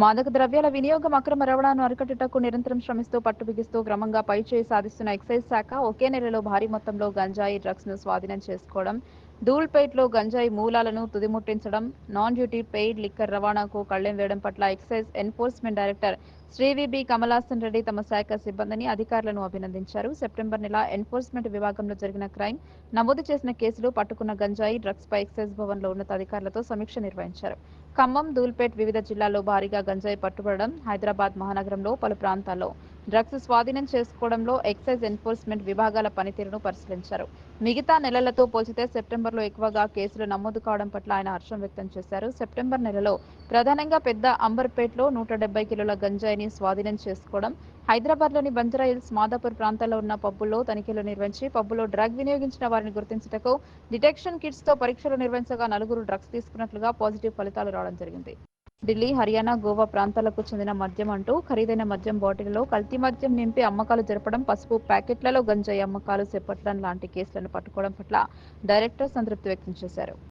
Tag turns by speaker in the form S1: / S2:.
S1: మాదక ద్రవ్యాల వినియోగం అక్రమ రవాణాను అరికట్టుటకు నిరంతరం శ్రమిస్తూ పట్టు బిగిస్తూ క్రమంగా పైచేయి సాధిస్తున్న ఎక్సైజ్ శాఖ ఒకే నెలలో భారీ మొత్తంలో గంజాయి డ్రగ్స్ను స్వాధీనం చేసుకోవడం ధూల్పేట్లో గంజాయి మూలాలను తుదిముట్టించడం నాన్ డ్యూటీ పెయిడ్ లిక్కర్ రవాణాకు కళ్ళెం వేయడం పట్ల excise enforcement director Shri V B Kamalasan Reddy తమ శాఖ సిబ్బందిని అధికారులను అభినందించారు. సెప్టెంబర్ నెల ఎన్ఫోర్స్మెంట్ విభాగంలో జరిగిన క్రైమ్ నమోదు చేసిన కేసులు పట్టుకున్న గంజాయి డ్రగ్స్ పై ఎక్సైజ్ భవన్లో ఉన్నతాధికారులతో సమీక్ష నిర్వహించారు. ఖమ్మం దూల్పేట్ వివిధ జిల్లాల్లో భారీగా గంజాయి పట్టుబడడం హైదరాబాద్ మహానగరంలో పలు ప్రాంతాల్లో. డ్రగ్స్ స్వాధీనం చేసుకోవడంలో ఎక్సైజ్ ఎన్ఫోర్స్మెంట్ విభాగాల పనితీరును పరిశీలించారు. మిగతా నెలలతో పోల్చితే సెప్టెంబర్లో ఎక్కువగా కేసులు నమోదు కావడం పట్ల ఆయన హర్షం వ్యక్తం చేశారు. సెప్టెంబర్ నెలలో ప్రధానంగా పెద్ద అంబర్పేట్లో నూట డెబ్బై కిలోల గంజాయిని స్వాధీనం చేసుకోవడం హైదరాబాద్లోని బంజారా హిల్స్ మాదాపూర్ ప్రాంతాల్లో ఉన్న పబ్బుల్లో తనిఖీలు నిర్వహించి పబ్బులో డ్రగ్ వినియోగించిన వారిని గుర్తించుటకు డిటెక్షన్ కిట్స్తో పరీక్షలు నిర్వహించగా నలుగురు డ్రగ్స్ తీసుకున్నట్లుగా పాజిటివ్ ఫలితాలు రావడం జరిగింది. ఢిల్లీ హర్యానా గోవా ప్రాంతాలకు చెందిన మద్యం అంటూ ఖరీదైన మద్యం బాటిల్లో కల్తీ మద్యం నింపి అమ్మకాలు జరపడం పసుపు ప్యాకెట్లలో గంజాయి అమ్మకాలు చేపట్టడం లాంటి కేసులను పట్టుకోవడం పట్ల డైరెక్టర్ సంతృప్తి వ్యక్తం చేశారు.